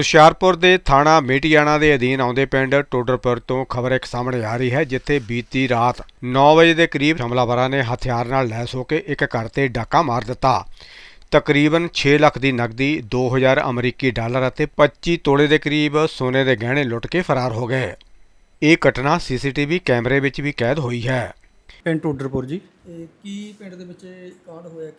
ਹੁਸ਼ਿਆਰਪੁਰ ਦੇ ਥਾਣਾ ਮੇਟੀਆਣਾ ਦੇ ਅਧੀਨ ਆਉਂਦੇ ਪਿੰਡ ਟੋਡਰਪੁਰ ਤੋਂ ਖਬਰ ਇੱਕ ਸਾਹਮਣੇ ਆ ਰਹੀ ਹੈ, ਜਿੱਥੇ ਬੀਤੀ ਰਾਤ 9 ਵਜੇ ਦੇ ਕਰੀਬ ਹਮਲਾਵਰਾਂ ਨੇ ਹਥਿਆਰ ਨਾਲ ਲੈਸ ਹੋ ਕੇ ਇੱਕ ਘਰ ਤੇ ਡਾਕਾ ਮਾਰ ਦਿੱਤਾ। ਤਕਰੀਬਨ 6 ਲੱਖ ਦੀ ਨਕਦੀ 2000 ਅਮਰੀਕੀ ਡਾਲਰ ਅਤੇ 25 ਤੋਲੇ ਦੇ ਕਰੀਬ ਸੋਨੇ ਦੇ ਗਹਿਣੇ ਲੁੱਟ ਕੇ ਫਰਾਰ ਹੋ ਗਏ। ਇਹ ਘਟਨਾ ਸੀਸੀਟੀਵੀ ਕੈਮਰੇ ਵਿੱਚ ਵੀ ਕੈਦ ਹੋਈ ਹੈ। ਪਿੰਡ ਟੋਡਰਪੁਰ ਜੀ। ਇਹ ਕੀ ਪਿੰਡ ਦੇ ਵਿੱਚ ਇਹ ਕਾਂਡ ਹੋਇਆ? ਇੱਕ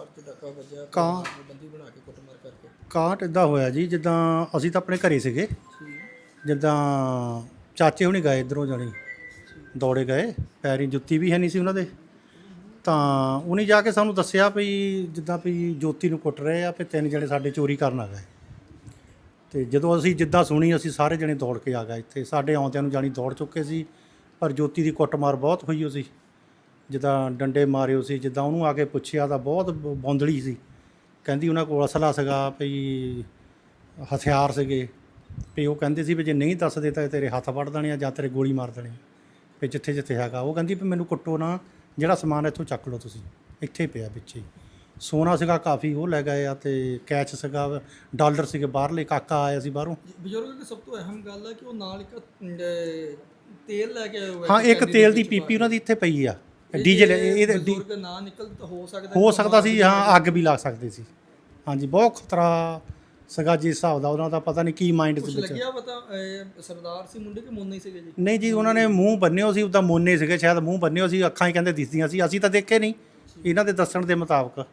ਘਰ 'ਚ ਡੱਕਾ ਵੱਜਿਆ ਤੇ ਕਾਂ- ਬੰਦੀ ਬਣਾ ਕੇ ਕੁੱਟਮਾਰ ਕਰਕੇ। ਕਾਂਟ ਇਦਾਂ ਹੋਇਆ ਜੀ ਜਿੱਦਾਂ ਅਸੀਂ ਤਾਂ ਆਪਣੇ ਘਰੇ ਸੀਗੇ। ਜਿੱਦਾਂ ਚਾਚੇ ਹੁਣੀ ਗਏ ਇਧਰੋਂ ਜਾਣੀ ਦੌੜੇ ਗਏ ਪੈਰੀ ਜੁੱਤੀ ਵੀ ਹੈ ਨਹੀਂ ਸੀ ਉਹਨਾਂ ਦੇ। ਤਾਂ ਉਹਨੇ ਜਾ ਕੇ ਸਾਨੂੰ ਦੱਸਿਆ ਵੀ ਜਿੱਦਾਂ ਵੀ ਜੋਤੀ ਨੂੰ ਕੁੱਟ ਰਹੇ ਆ ਵੀ ਤਿੰਨ ਜਣੇ ਸਾਡੇ ਚੋਰੀ ਕਰਨ ਆ ਗਏ। ਤੇ ਜਦੋਂ ਅਸੀਂ ਜਿੱਦਾਂ ਸੁਣੀ ਅਸੀਂ ਸਾਰੇ ਜਣੇ ਦੌੜ ਕੇ ਆ ਗਏ ਇੱਥੇ। ਸਾਡੇ ਆਉਂਦਿਆਂ ਨੂੰ ਜਾਣੀ ਦੌੜ ਚੁੱਕੇ ਸੀ ਪਰ ਜੋਤੀ ਦੀ ਕੁੱਟਮਾਰ ਬਹੁਤ ਹੋਈ ਹੋ ਸੀ ਜਿੱਦਾਂ ਡੰਡੇ ਮਾਰਿਓ ਸੀ ਜਿੱਦਾਂ ਉਹਨੂੰ ਆ ਕੇ ਪੁੱਛਿਆ ਤਾਂ ਬਹੁਤ ਬੌਂਦਲੀ ਸੀ। ਕਹਿੰਦੀ ਉਹਨਾਂ ਕੋਲ ਅਸਲਾ ਸੀਗਾ ਵੀ ਹਥਿਆਰ ਸੀਗੇ। ਵੀ ਉਹ ਕਹਿੰਦੇ ਸੀ ਵੀ ਜੇ ਨਹੀਂ ਦੱਸਦੇ ਤਾਂ ਤੇਰੇ ਹੱਥ ਵੱਢ ਦੇਣੇ ਆ ਜਾਂ ਤੇਰੇ ਗੋਲੀ ਮਾਰ ਦੇਣੀ ਵੀ ਜਿੱਥੇ ਜਿੱਥੇ ਹੈਗਾ। ਉਹ ਕਹਿੰਦੀ ਵੀ ਮੈਨੂੰ ਕੁੱਟੋ ਨਾ ਜਿਹੜਾ ਸਮਾਨ ਇੱਥੋਂ ਚੱਕ ਲਓ ਤੁਸੀਂ। ਇੱਥੇ ਪਿਆ ਹੀ। ਸੋਨਾ ਸੀਗਾ ਕਾਫੀ ਉਹ ਲੈ ਗਏ ਆ ਤੇ ਕੈਚ ਸੀਗਾ ਡਾਲਰ ਸੀਗੇ ਬਾਹਰਲੇ ਕਾਕਾ ਆਇਆ ਸੀ ਬਾਹਰੋਂ। ਬਜ਼ੁਰਗ ਦੀ ਸਭ ਤੋਂ ਅਹਿਮ ਗੱਲ ਹੈ ਕਿ ਉਹ ਨਾਲ ਇੱਕ ਤੇਲ ਲੈ ਕੇ ਆਏ ਹੋਏ ਹਾਂ ਇੱਕ ਤੇਲ ਦੇ ਵਿੱਚ ਪੀਪੀ ਉਹਨਾਂ ਦੀ ਇੱਥੇ ਪਈ ਆ। ਡੀਜ਼ਲ ਜੇ ਇਹਦੇ ਡੀ- ਬਜ਼ੁਰਗ ਨਾ ਨਿਕਲ ਤਾਂ ਹੋ ਸਕਦਾ ਹੋ ਕਿ ਸਕਦਾ ਸੀ ਹਾਂ ਅੱਗ ਵੀ ਲੱਗ ਸਕਦੀ ਸੀ। ਹਾਂਜੀ ਬਹੁਤ ਖਤਰਾ ਸੀਗਾ ਜਿਸ ਹਿਸਾਬ ਦਾ ਉਹਨਾਂ ਦਾ ਪਤਾ ਨਹੀਂ ਕੀ ਮਾਈਂਡ ਦੇ ਵਿੱਚ। ਲੱਗਿਆ ਪਤਾ ਅਹ, ਸਰਦਾਰ ਸੀ ਮੁੰਡੇ ਕਿ ਮੁੰਨੇ ਹੀ ਸੀਗੇ ਜੀ? ਨਹੀਂ ਜੀ ਉਹਨਾਂ ਨੇ ਮੂੰਹ ਬੰਨਿਓ ਸੀ ਉਹਦਾ ਮੋਨੇ ਸੀਗੇ ਸ਼ਾਇਦ ਮੂੰਹ ਬੰਨਿਓ ਸੀ ਅੱਖਾਂ ਹੀ ਕਹਿੰਦੇ ਦਿਸਦੀਆਂ ਸੀ ਅਸੀਂ ਤਾਂ ਦੇਖੇ ਨਹੀਂ। ਇਹਨਾਂ ਦੇ ਦੱਸਣ ਦੇ ਮੁਤਾਬਕ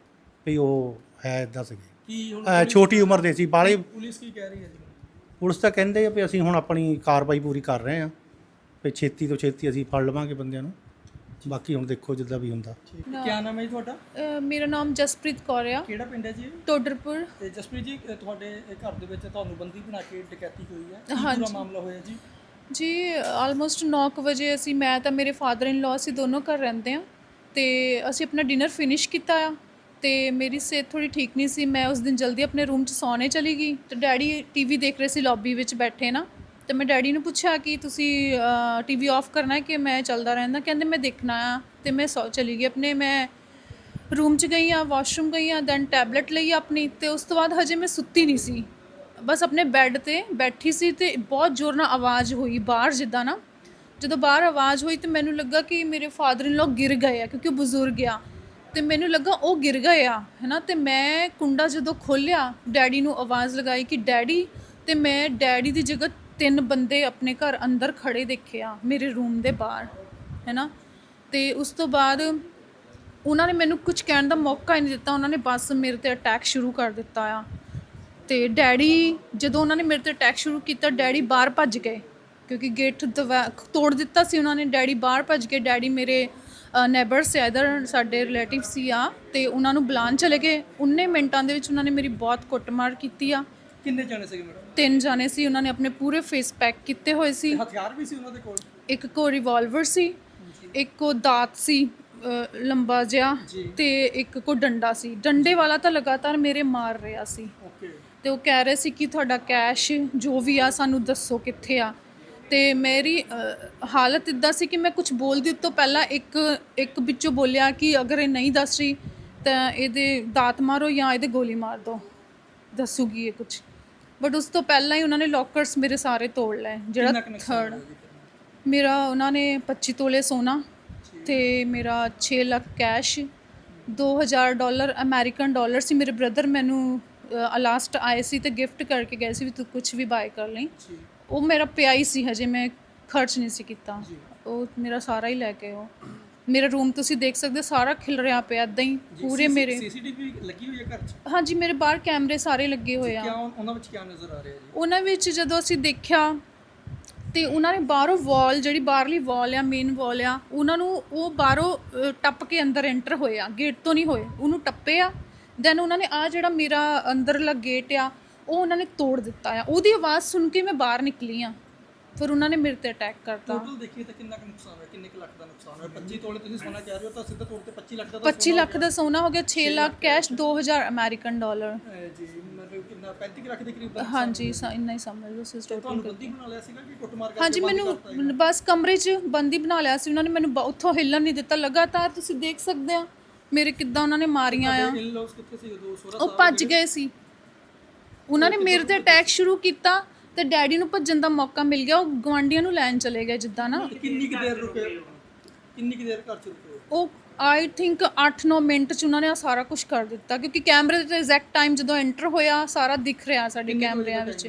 ਵੀ ਉਹ ਹੈ ਇਦਾਂ ਸੀਗੇ। ਕੀ ਹੁਣ ਅਹ ਛੋਟੀ ਉਮਰ ਦੇ ਸੀ ਬਾਲੇ ਪੁਲਿਸ ਕੀ ਕਹਿ ਰਹੀ ਹੈ ਜੀ? ਪੁਲਿਸ ਤਾਂ ਕਹਿੰਦੇ ਆ ਵੀ ਅਸੀਂ ਹੁਣ ਆਪਣੀ ਕਾਰਵਾਈ ਪੂਰੀ ਕਰ ਰਹੇ ਹਾਂ ਵੀ ਛੇਤੀ ਤੋਂ ਛੇਤੀ ਅਸੀਂ ਫੜ ਲਵਾਂਗੇ ਬੰਦਿਆਂ ਨੂੰ। ਬਾਕੀ ਹੁਣ ਦੇਖੋ ਜਿੱਦਾਂ ਵੀ ਹੁੰਦਾ। ਕੀ ਨਾਮ ਹੈ ਜੀ ਤੁਹਾਡਾ? ਅ, ਮੇਰਾ ਨਾਮ ਜਸਪ੍ਰੀਤ ਕੌਰ ਆ। ਕਿਹੜਾ ਪਿੰਡ ਹੈ ਜੀ ਟੋਡਰਪੁਰ। ਤੇ ਜਸਪ੍ਰੀਤ ਜੀ ਤੁਹਾਡੇ ਇਹ ਘਰ ਦੇ ਵਿੱਚ ਤੁਹਾਨੂੰ ਬੰਦੀ ਬਣਾ ਕੇ ਡਕੈਤੀ ਹੋਈ ਹੈ। ਕੀ ਹਾਂਜੀ। ਪੂਰਾ ਮਾਮਲਾ ਹੋਇਆ ਜੀ? ਜੀ ਆਲਮੋਸਟ 9 ਵਜੇ ਅਸੀਂ ਮੈਂ ਤਾਂ ਮੇਰੇ ਫਾਦਰ ਇਨ ਲਾਅ ਅਸੀਂ ਦੋਨੋਂ ਘਰ ਰਹਿੰਦੇ ਆ ਤੇ ਅਸੀਂ ਆਪਣਾ ਡਿਨਰ ਫਿਨਿਸ਼ ਕੀਤਾ ਆ। ਤੇ ਮੇਰੀ ਸਿਹਤ ਥੋੜੀ ਠੀਕ ਨਹੀਂ ਸੀ। ਮੈਂ ਉਸ ਦਿਨ ਜਲਦੀ ਆਪਣੇ ਰੂਮ 'ਚ ਸੌਣੇ ਚਲੀ ਗਈ। ਤੇ ਡੈਡੀ ਟੀਵੀ ਦੇਖ ਰਹੇ ਸੀ ਲੌਬੀ ਵਿੱਚ ਬੈਠੇ ਨਾ। ਤੇ ਮੈਂ ਡੈਡੀ ਨੂੰ ਪੁੱਛਿਆ ਕਿ ਤੁਸੀਂ ਟੀਵੀ ਆਫ ਕਰਨਾ ਹੈ ਕਿ ਮੈਂ ਚੱਲਦਾ ਰਹਿੰਦਾ? ਕਹਿੰਦੇ ਮੈਂ ਦੇਖਣਾ ਆ। ਤੇ ਮੈਂ ਸੌ ਚਲੀ ਗਈ ਆਪਣੇ, ਮੈਂ ਰੂਮ 'ਚ ਗਈ ਆ ਵਾਸ਼ਰੂਮ ਗਈ ਆ ਦੈਨ ਟੈਬਲੇਟ ਲਈ ਆਪਣੀ। ਤੇ ਉਸ ਤੋਂ ਬਾਅਦ ਹਜੇ ਮੈਂ ਸੁੱਤੀ ਨਹੀਂ ਸੀ। ਬਸ ਆਪਣੇ ਬੈੱਡ ਤੇ ਬੈਠੀ ਸੀ ਤੇ ਬਹੁਤ ਜ਼ੋਰ ਨਾਲ ਆਵਾਜ਼ ਹੋਈ ਬਾਹਰ ਜਿੱਦਾਂ ਨਾ। ਜਦੋਂ ਬਾਹਰ ਆਵਾਜ਼ ਹੋਈ ਤੇ ਮੈਨੂੰ ਲੱਗਾ ਕਿ ਮੇਰੇ ਫਾਦਰ ਇਨ ਲੋ ਗਿਰ ਗਏ ਆ, ਕਿਉਂਕਿ ਉਹ ਬਜ਼ੁਰਗ ਆ। ਤੇ ਮੈਨੂੰ ਲੱਗਾ ਉਹ ਗਿਰ ਗਏ ਆ, ਹੈਨਾ? ਤੇ ਮੈਂ ਕੁੰਡਾ ਜਦੋਂ ਖੋਲਿਆ ਡੈਡੀ ਨੂੰ ਆਵਾਜ਼ ਲਗਾਈ ਕਿ ਡੈਡੀ, ਤੇ ਮੈਂ ਡੈਡੀ ਦੀ ਜਗ੍ਹਾ ਤਿੰਨ ਬੰਦੇ ਆਪਣੇ ਘਰ ਅੰਦਰ ਖੜੇ ਦੇਖੇ ਆ ਮੇਰੇ ਰੂਮ ਦੇ ਬਾਹਰ, ਹੈਨਾ? ਤੇ ਉਸ ਤੋਂ ਬਾਅਦ ਉਹਨਾਂ ਨੇ ਮੈਨੂੰ ਕੁਝ ਕਹਿਣ ਦਾ ਮੌਕਾ ਹੀ ਨਹੀਂ ਦਿੱਤਾ। ਉਹਨਾਂ ਨੇ ਬਸ ਮੇਰੇ ਤੇ ਅਟੈਕ ਸ਼ੁਰੂ ਕਰ ਦਿੱਤਾ ਆ। ਤੇ ਡੈਡੀ, ਜਦੋਂ ਉਹਨਾਂ ਨੇ ਮੇਰੇ ਤੇ ਅਟੈਕ ਸ਼ੁਰੂ ਕੀਤਾ, ਡੈਡੀ ਬਾਹਰ ਭੱਜ ਗਏ। ਕਿਉਂਕਿ ਗੇਟ ਦਵਾ- ਤੋੜ ਦਿੱਤਾ ਸੀ ਉਹਨਾਂ ਨੇ, ਡੈਡੀ ਬਾਹਰ ਭੱਜ ਗਏ। ਡੈਡੀ ਮੇਰੇ ਨੇਬਰ ਸੀ ਇਧਰ ਸਾਡੇ ਰਿਲੇਟਿਵ ਸੀ ਆ, ਤੇ ਉਹਨਾਂ ਨੂੰ ਬੁਲਾਉਣ ਚਲੇ ਗਏ। ਉਨੇ ਮਿੰਟਾਂ ਦੇ ਵਿੱਚ ਉਹਨਾਂ ਨੇ ਮੇਰੀ ਬਹੁਤ ਕੁੱਟਮਾਰ ਕੀਤੀ ਆ। ਕਿੰਨੇ ਜਣੇ ਸੀਗੇ ਮੈਡਮ? ਤਿੰਨ ਜਾਣੇ ਸੀ ਉਹਨਾਂ ਨੇ ਆਪਣੇ ਪੂਰੇ ਫੇਸ ਪੈਕ ਕੀਤੇ ਹੋਏ ਸੀ। ਹਥਿਆਰ ਵੀ ਸੀ ਉਹਨਾਂ ਦੇ ਕੋਲ? ਇੱਕ ਕੋ ਰਿਵਾਲਵਰ ਸੀ ਇੱਕ ਕੋ ਦਾਤ ਸੀ ਅ, ਲੰਬਾ ਜਿਹਾ ਤੇ ਇੱਕ ਕੋ ਡੰਡਾ ਸੀ। ਡੰਡੇ ਵਾਲਾ ਤਾਂ ਲਗਾਤਾਰ ਮੇਰੇ ਮਾਰ ਰਿਹਾ ਸੀ। ਓਕੇ। ਤੇ ਉਹ ਕਹਿ ਰਹੇ ਸੀ ਕਿ ਤੁਹਾਡਾ ਕੈਸ਼ ਜੋ ਵੀ ਆ ਸਾਨੂੰ ਦੱਸੋ ਕਿੱਥੇ ਆ। ਤੇ ਮੇਰੀ ਅ, ਹਾਲਤ ਇਦਾਂ ਸੀ ਕਿ ਮੈਂ ਕੁਝ ਬੋਲਦੀ ਉਸ ਤੋਂ ਪਹਿਲਾਂ ਇੱਕ ਇੱਕ ਵਿੱਚੋਂ ਬੋਲਿਆ ਕਿ ਅਗਰ ਇਹ ਨਹੀਂ ਦੱਸ ਰਹੀ ਤਾਂ ਇਹਦੇ ਦਾਤ ਮਾਰੋ ਜਾਂ ਇਹਦੇ ਗੋਲੀ ਮਾਰ ਦਿਓ ਦੱਸੂਗੀ ਇਹ ਕੁਝ ਬਟ ਉਸ ਤੋਂ ਪਹਿਲਾਂ ਹੀ ਉਹਨਾਂ ਨੇ ਲੋਕਰਸ ਮੇਰੇ ਸਾਰੇ ਤੋੜ ਲਏ ਜਿਹੜਾ ਥਰਡ ਮੇਰਾ ਉਹਨਾਂ ਨੇ 25 ਤੋਲੇ ਸੋਨਾ ਤੇ ਮੇਰਾ 6 lakh cash 2000 dollar American dollar ਸੀ। ਮੇਰੇ ਬ੍ਰਦਰ ਮੈਨੂੰ ਲਾਸਟ ਆਏ ਸੀ ਤੇ ਗਿਫਟ ਕਰਕੇ ਗਏ ਸੀ ਵੀ ਤੂੰ ਕੁਝ ਵੀ ਬਾਏ ਕਰ ਲਈ। ਉਹ ਮੇਰਾ ਪਿਆ ਹੀ ਸੀ ਹਜੇ ਮੈਂ ਖਰਚ ਨਹੀਂ ਸੀ ਕੀਤਾ। ਉਹ ਮੇਰਾ ਸਾਰਾ ਹੀ ਲੈ ਕੇ ਉਹ। ਮੇਰਾ ਰੂਮ ਤੁਸੀਂ ਦੇਖ ਸਕਦੇ ਹੋ, ਸਾਰਾ ਖਿਲ ਰਿਹਾ ਪਿਆ ਏਦਾਂ ਹੀ ਪੂਰੇ ਮੇਰੇ। ਸੀਸੀਟੀਵੀ ਲੱਗੀ ਹੋਈ ਹੈ ਘਰ 'ਚ? ਹਾਂਜੀ ਮੇਰੇ ਬਾਹਰ ਕੈਮਰੇ ਸਾਰੇ ਲੱਗੇ ਹੋਏ ਆ। ਕਿਆ ਉਹਨਾਂ ਵਿੱਚ ਕਿਆ ਨਜ਼ਰ ਆ ਰਿਹਾ ਜੀ? ਉਹਨਾਂ ਵਿੱਚ ਜਦੋਂ ਅਸੀਂ ਦੇਖਿਆ ਤੇ ਉਹਨਾਂ ਨੇ ਬਾਹਰੋਂ ਵਾਲ ਜਿਹੜੀ ਬਾਹਰਲੀ ਵਾਲ ਆ ਮੇਨ ਵਾਲ ਆ ਉਹਨਾਂ ਨੂੰ ਉਹ ਬਾਹਰੋਂ ਅ, ਟੱਪ ਕੇ ਅੰਦਰ ਐਂਟਰ ਹੋਏ ਆ ਗੇਟ ਤੋਂ ਨਹੀਂ ਹੋਏ ਉਹਨੂੰ ਟੱਪੇ ਆ। ਦੈਨ ਉਹਨਾਂ ਨੇ ਆ ਜਿਹੜਾ ਮੇਰਾ ਅੰਦਰਲਾ ਗੇਟ ਆ ਉਹ ਉਹਨਾਂ ਨੇ ਤੋੜ ਦਿੱਤਾ ਆ। ਉਹਦੀ ਆਵਾਜ਼ ਸੁਣ ਕੇ ਮੈਂ ਬਾਹਰ ਨਿਕਲੀ ਆ। ਫਿਰ ਉਹਨਾਂ ਨੇ ਮੇਰੇ ਤੇ ਅਟੈਕ ਕਰਤਾ। ਟੋਟਲ ਦੇਖੀਏ ਤਾਂ ਕਿੰਨਾ ਕੁ ਨੁਕਸਾਨ ਹੋਇਆ ਕਿੰਨੇ ਕੁ ਲੱਖ ਦਾ ਨੁਕਸਾਨ ਹੋਇਆ? 25 ਤੋਲੇ ਤੁਸੀਂ ਸੋਨਾ ਕਹਿ ਰਹੇ ਹੋ ਤਾਂ ਸਿੱਧਾ ਤੌਰ ਤੇ 25 ਲੱਖ ਦਾ ਤਾਂ 25 ਲੱਖ ਦਾ ਸੋਨਾ ਹੋ ਗਿਆ 6 ਲੱਖ ਕੈਸ਼ 2000 ਅਮਰੀਕਨ ਡਾਲਰ ਜੀ ਮਤਲਬ ਕਿੰਨਾ 35 ਕੁ ਲੱਖ ਦੇ ਕਰੀਬ ਹਾਂਜੀ ਇੰਨਾ ਹੀ ਸਮਝ ਲਓ ਸਿਸ ਤੁਹਾਨੂੰ ਬੰਦੀ ਬਣਾ ਲਿਆ ਸੀਗਾ ਕਿ ਕੁੱਟਮਾਰ ਕਰਕੇ ਹਾਂਜੀ ਮੈਨੂੰ ਬਸ ਕਮਰੇ 'ਚ ਬੰਦੀ ਬਣਾ ਲਿਆ ਸੀ ਉਹਨਾਂ ਨੇ ਮੈਨੂੰ ਉੱਥੋਂ ਹਿੱਲਣ ਨਹੀਂ ਦਿੱਤਾ। ਲਗਾਤਾਰ ਤੁਸੀਂ ਦੇਖ ਸਕਦੇ ਆ ਮੇਰੇ ਕਿੱਦਾਂ ਉਹਨਾਂ ਨੇ ਮਾਰੀਆਂ ਆ। ਉਹ ਭੱਜ ਗਏ ਸੀ। ਉਹਨਾਂ ਨੇ ਮੇਰੇ ਤੇ ਅਟੈਕ ਸ਼ੁਰੂ ਕੀਤਾ। ਤੇ ਡੈਡੀ ਨੂੰ ਭੱਜਣ ਦਾ ਮੌਕਾ ਮਿਲ ਗਿਆ ਉਹ ਗਵਾਂਡੀਆਂ ਨੂੰ ਲੈਣ ਚਲੇ ਗਏ ਜਿੱਦਾਂ ਨਾ। ਕਿੰਨੀ ਕੁ ਦੇਰ ਰੁਕੇ? ਕਿੰਨੀ ਕੁ ਦੇਰ ਘਰ ਚ ਰੁਕੇ? ਉਹ ਆਈ ਥਿੰਕ 8-9 ਮਿੰਟ ਚ ਉਹਨਾਂ ਨੇ ਆਹ ਸਾਰਾ ਕੁਝ ਕਰ ਦਿੱਤਾ ਕਿਉਂਕਿ ਕੈਮਰੇ ਤੇ ਐਗਜ਼ੈਕਟ ਟਾਈਮ ਜਦੋਂ ਐਂਟਰ ਹੋਇਆ ਸਾਰਾ ਦਿਖ ਰਿਹਾ ਸਾਡੇ ਕੈਮਰਿਆਂ ਵਿੱਚ।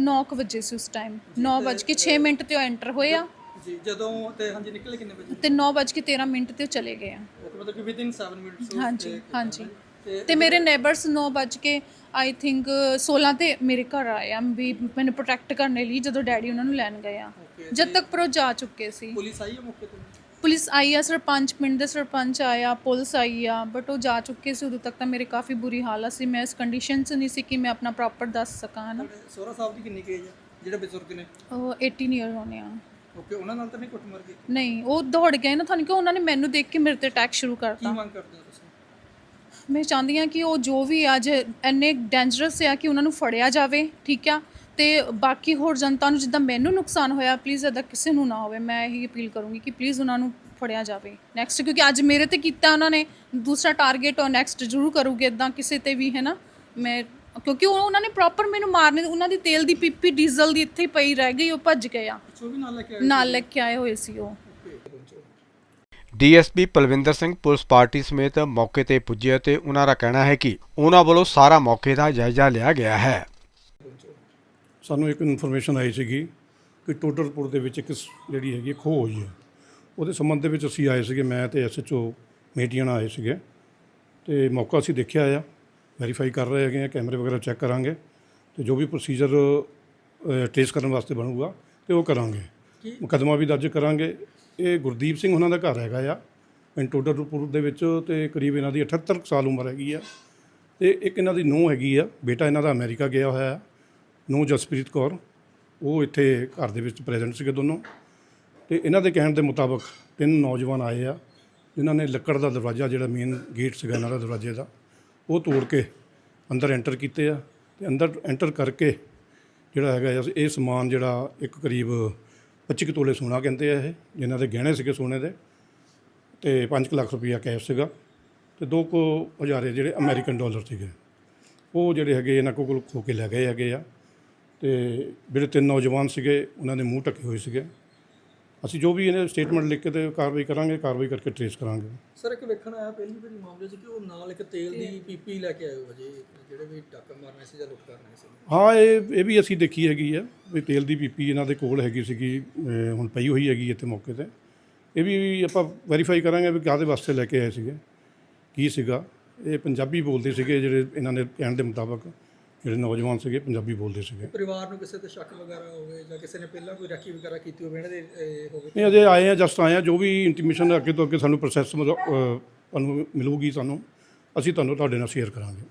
9 ਵਜੇ ਸੀ ਉਸ ਟਾਈਮ 9:06 ਮਿੰਟ ਤੇ ਉਹ ਐਂਟਰ ਹੋਇਆ। ਜੀ ਜਦੋਂ ਤੇ ਹਾਂਜੀ ਨਿਕਲੇ ਕਿੰਨੇ ਵਜੇ? ਤੇ 9:13 ਮਿੰਟ ਤੇ ਉਹ ਚਲੇ ਗਏ ਆ। ਮਤਲਬ ਕਿ ਵਿਦਿਨ 7 ਮਿੰਟਸ ਹਾਂਜੀ ਹਾਂਜੀ। ਤੇ ਮੇਰੇ ਨੇਬਰਸ 9 ਵੱਜ ਕੇ ਆਈ ਥਿੰਕ 16 ਤੇ ਮੇਰੇ ਘਰ ਆਏ ਆ ਵੀ ਮੈਨੂੰ ਪ੍ਰੋਟੈਕਟ ਕਰਨ ਲਈ ਜਦੋਂ ਡੈਡੀ ਉਹਨਾਂ ਨੂੰ ਲੈਣ ਗਏ ਆ। ਜਦ ਤੱਕ ਪਰ ਉਹ ਜਾ ਚੁੱਕੇ ਸੀ। ਪੁਲਿਸ ਆਈ ਹੈ ਮੌਕੇ ਤੇ? ਪੁਲਿਸ ਆਈ ਆ ਸਰਪੰਚ ਪਿੰਡ ਦੇ ਸਰਪੰਚ ਆਇਆ ਪੁਲਿਸ ਆਈ ਆ ਬਟ ਉਹ ਜਾ ਚੁੱਕੇ ਸੀ ਉਦੋਂ ਤੱਕ ਤਾਂ ਮੇਰੇ ਕਾਫੀ ਬੁਰੀ ਹਾਲਤ ਸੀ। ਮੈਂ ਇਸ ਕੰਡੀਸ਼ਨ 'ਚ ਨਹੀਂ ਸੀ ਕਿ ਮੈਂ ਆਪਣਾ ਪ੍ਰੋਪਰ ਦੱਸ ਸਕਾਂ ਨਾ ਸੋਹਰਾ ਸਾਹਿਬ ਦੀ ਕਿੰਨੀ ਏਜ ਹੈ ਜਿਹੜੇ ਬਜ਼ੁਰਗ ਨੇ? ਉਹ 18 ਇਅਰ ਹੋਣੇ ਆ। ਓਕੇ ਉਹਨਾਂ ਨਾਲ ਤਾਂ ਨਹੀਂ ਕੁੱਟਮਾਰ ਕੀਤੀ? ਨਹੀਂ ਉਹ ਦੌੜ ਗਏ ਨਾ ਤੁਹਾਨੂੰ ਕਿ ਉਹਨਾਂ ਨੇ ਮੈਨੂੰ ਦੇਖ ਕੇ ਮੇਰੇ ਤੇ ਅਟੈਕ ਸ਼ੁਰੂ ਕੀ ਕਰਤਾ। ਮੰਗ ਕਰਦੇ ਹੋ ਤੁਸੀਂ? ਮੈਂ ਚਾਹੁੰਦੀ ਹਾਂ ਕਿ ਉਹ ਜੋ ਵੀ ਅੱਜ ਇੰਨੇ ਡੇਂਜਰਸ ਆ ਕਿ ਉਹਨਾਂ ਨੂੰ ਫੜਿਆ ਜਾਵੇ ਠੀਕ ਆ? ਤੇ ਬਾਕੀ ਹੋਰ ਜਨਤਾ ਨੂੰ ਜਿੱਦਾਂ ਮੈਨੂੰ ਨੁਕਸਾਨ ਹੋਇਆ ਪਲੀਜ਼ ਅਦਾ ਕਿਸੇ ਨੂੰ ਨਾ ਹੋਵੇ। ਮੈਂ ਇਹੀ ਅਪੀਲ ਕਰੂੰਗੀ ਕਿ ਪਲੀਜ਼ ਉਹਨਾਂ ਨੂੰ ਫੜਿਆ ਜਾਵੇ। ਨੈਕਸਟ ਕਿਉਂਕਿ ਅੱਜ ਮੇਰੇ ਤੇ ਕੀਤਾ ਉਹਨਾਂ ਨੇ ਦੂਸਰਾ ਟਾਰਗੇਟ ਉਹ ਨੈਕਸਟ ਜ਼ਰੂਰ ਕਰੂਗੇ ਇਦਾਂ ਕਿਸੇ ਤੇ ਵੀ ਹੈ ਨਾ? ਮੈਂ ਕਿਉਂਕਿ ਉਹ ਉਹਨਾਂ ਨੇ ਪ੍ਰੋਪਰ ਮੈਨੂੰ ਮਾਰਨੇ ਉਹਨਾਂ ਦੀ ਤੇਲ ਦੀ ਪੀਪੀ ਡੀਜ਼ਲ ਦੀ ਇੱਥੇ ਪਈ ਰਹਿ ਗਈ ਉਹ ਭੱਜ ਗਏ ਆ। ਨਾਲ ਲੈ ਕੇ ਆਏ ਹੋਏ ਸੀ ਉਹ। DSP Palwinder Singh police party ਸਮੇਤ ਮੌਕੇ ਤੇ ਪੁੱਜੇ ਅਤੇ ਉਹਨਾਂ ਦਾ ਕਹਿਣਾ ਹੈ ਕਿ ਉਹਨਾਂ ਵੱਲੋਂ ਸਾਰਾ ਮੌਕੇ ਦਾ ਜਾਇਜ਼ਾ ਲਿਆ ਗਿਆ ਹੈ। ਸਾਨੂੰ ਇੱਕ ਇਨਫੋਰਮੇਸ਼ਨ ਆਈ ਸੀਗੀ ਕਿ ਟੋਡਰਪੁਰ ਦੇ ਵਿੱਚ ਇੱਕ ਜਿਹੜੀ ਹੈਗੀ ਖੋਹ ਹੋਈ ਹੈ। ਉਹਦੇ ਸੰਬੰਧ ਦੇ ਵਿੱਚ ਅਸੀਂ ਆਏ ਸੀਗੇ ਮੈਂ ਤੇ ਐਸਐਚਓ ਮੇਟੀਆਣਾ ਆਏ ਸੀਗੇ ਤੇ ਮੌਕਾ ਅਸੀਂ ਦੇਖਿਆ ਆ ਵੈਰੀਫਾਈ ਕਰ ਰਹੇ ਹੈਗੇ ਆ ਕੈਮਰੇ ਵਗੈਰਾ ਚੈੱਕ ਕਰਾਂਗੇ ਤੇ ਜੋ ਵੀ ਪ੍ਰੋਸੀਜਰ ਟ੍ਰੇਸ ਕਰਨ ਵਾਸਤੇ ਬਣੂਗਾ ਤੇ ਉਹ ਕਰਾਂਗੇ। ਮੁਕੱਦਮਾ ਵੀ ਦਰਜ ਕਰਾਂਗੇ ਇਹ ਗੁਰਦੀਪ ਸਿੰਘ ਉਹਨਾਂ ਦਾ ਘਰ ਹੈਗਾ ਆ ਪਿੰਡ ਟੋਡਰਪੁਰ ਦੇ ਵਿੱਚ ਤੇ ਕਰੀਬ ਇਹਨਾਂ ਦੀ 78 ਸਾਲ ਉਮਰ ਹੈਗੀ ਆ। ਤੇ ਇੱਕ ਇਹਨਾਂ ਦੀ ਨੂੰਹ ਹੈਗੀ ਆ, ਬੇਟਾ ਇਹਨਾਂ ਦਾ ਅਮਰੀਕਾ ਗਿਆ ਹੋਇਆ ਆ, ਨੂੰਹ ਜਸਪ੍ਰੀਤ ਕੌਰ, ਉਹ ਇੱਥੇ ਘਰ ਦੇ ਵਿੱਚ ਪ੍ਰੈਜ਼ੈਂਟ ਸੀਗੇ ਦੋਨੋਂ। ਤੇ ਇਹਨਾਂ ਦੇ ਕਹਿਣ ਦੇ ਮੁਤਾਬਕ ਤਿੰਨ ਨੌਜਵਾਨ ਆਏ ਆ, ਜਿਨ੍ਹਾਂ ਨੇ ਲੱਕੜ ਦਾ ਦਰਵਾਜ਼ਾ ਜਿਹੜਾ ਮੇਨ ਗੇਟ ਸੀਗਾ ਇਹਨਾਂ ਦਾ ਦਰਵਾਜ਼ੇ ਦਾ, ਉਹ ਤੋੜ ਕੇ ਅੰਦਰ ਐਂਟਰ ਕੀਤੇ ਆ ਤੇ ਅੰਦਰ ਐਂਟਰ ਕਰਕੇ ਜਿਹੜਾ ਹੈਗਾ ਆ, ਇਹ ਸਮਾਨ ਜਿਹੜਾ ਇੱਕ ਕਰੀਬ 25 ਕੁ ਤੋਲੇ ਸੋਨਾ ਕਹਿੰਦੇ ਆ ਇਹ, ਜਿਨ੍ਹਾਂ ਦੇ ਗਹਿਣੇ ਸੀਗੇ ਸੋਨੇ ਦੇ, ਤੇ 5 ਲੱਖ ਰੁਪਈਆ ਕੈਸ਼ ਸੀਗਾ, ਤੇ ਦੋ ਕੁ ਹਜ਼ਾਰੇ ਜਿਹੜੇ ਅਮਰੀਕਨ ਡਾਲਰ ਸੀਗੇ। ਉਹ ਜਿਹੜੇ ਹੈਗੇ ਇਹਨਾਂ ਕੋਲ ਖੋ ਕੇ ਲੈ ਗਏ ਹੈਗੇ ਆ, ਤੇ ਜਿਹੜੇ ਤਿੰਨ ਨੌਜਵਾਨ ਸੀਗੇ, ਉਹਨਾਂ ਦੇ ਮੂੰਹ ਢੱਕੇ ਹੋਏ ਸੀਗੇ। ਅਸੀਂ ਜੋ ਵੀ ਇਹਨੇ ਸਟੇਟਮੈਂਟ ਲਿਖ ਕੇ ਤੇ ਕਾਰਵਾਈ ਕਰਾਂਗੇ ਕਾਰਵਾਈ ਕਰਕੇ ਟ੍ਰੇਸ ਕਰਾਂਗੇ। ਸਰ ਇੱਕ ਵੇਖਣ ਆਇਆ ਪਹਿਲੀ ਵਾਰੀ ਮਾਮਲੇ 'ਚ ਕਿ ਉਹ ਨਾਲ ਇੱਕ ਤੇਲ ਦੀ ਪੀਪੀ ਲੈ ਕੇ ਆਏ ਹੋ ਅਜੇ ਜਿਹੜੇ ਵੀ ਡਾਕਾ ਮਾਰਨੇ ਸੀ ਜਾਂ ਲੁੱਟ ਕਰਨੇ ਸੀ। ਹਾਂ ਇਹ ਇਹ ਵੀ ਅਸੀਂ ਦੇਖੀ ਹੈਗੀ ਆ ਵੀ ਤੇਲ ਦੀ ਪੀਪੀ ਇਹਨਾਂ ਦੇ ਕੋਲ ਹੈਗੀ ਸੀਗੀ ਅਹ ਹੁਣ ਪਈ ਹੋਈ ਹੈਗੀ ਇੱਥੇ ਮੌਕੇ ਤੇ। ਇਹ ਵੀ ਆਪਾਂ ਵੈਰੀਫਾਈ ਕਰਾਂਗੇ ਵੀ ਕਾਹਦੇ ਵਾਸਤੇ ਲੈ ਕੇ ਆਏ ਸੀਗੇ ਕੀ ਸੀਗਾ। ਇਹ ਪੰਜਾਬੀ ਬੋਲਦੇ ਸੀਗੇ ਜਿਹੜੇ ਇਹਨਾਂ ਦੇ ਕਹਿਣ ਦੇ ਮੁਤਾਬਕ। ਜਿਹੜੇ ਨੌਜਵਾਨ ਸੀਗੇ ਪੰਜਾਬੀ ਬੋਲਦੇ ਸੀਗੇ। ਪਰਿਵਾਰ ਨੂੰ ਕਿਸੇ ਤੇ ਸ਼ੱਕ ਵਗੈਰਾ ਹੋਵੇ ਜਾਂ ਕਿਸੇ ਨੇ ਪਹਿਲਾਂ ਕੋਈ ਰਾਖੀ ਵਗੈਰਾ ਕੀਤੀ ਹੋਵੇ ਇਹਨਾਂ ਦੇ ਇਹ, ਹੋਵੇ ਨਹੀਂ ਅਜੇ ਆਏ ਆ ਜਸਟ ਆਏ ਆ ਜੋ ਵੀ ਇੰਟੀਮੇਸ਼ਨ ਅੱਗੇ ਤੋਂ ਅੱਗੇ ਸਾਨੂੰ ਪ੍ਰੋਸੈਸ ਤੁਹਾਨੂੰ ਮਿਲੂਗੀ ਸਾਨੂੰ ਅਸੀਂ ਤੁਹਾਨੂੰ ਤੁਹਾਡੇ ਨਾਲ ਸ਼ੇਅਰ ਕਰਾਂਗੇ।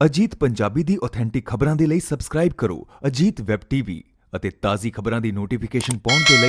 ਅਜੀਤ ਪੰਜਾਬੀ ਦੀ ਆਥੈਂਟਿਕ ਖਬਰਾਂ ਦੇ ਲਈ ਸਬਸਕ੍ਰਾਈਬ ਕਰੋ ਅਜੀਤ ਵੈਬ ਟੀਵੀ ਅਤੇ ਤਾਜ਼ੀ ਖਬਰਾਂ ਦੀ ਨੋਟੀਫਿਕੇਸ਼ਨ ਪਾਉਣ ਦੇ ਲਈ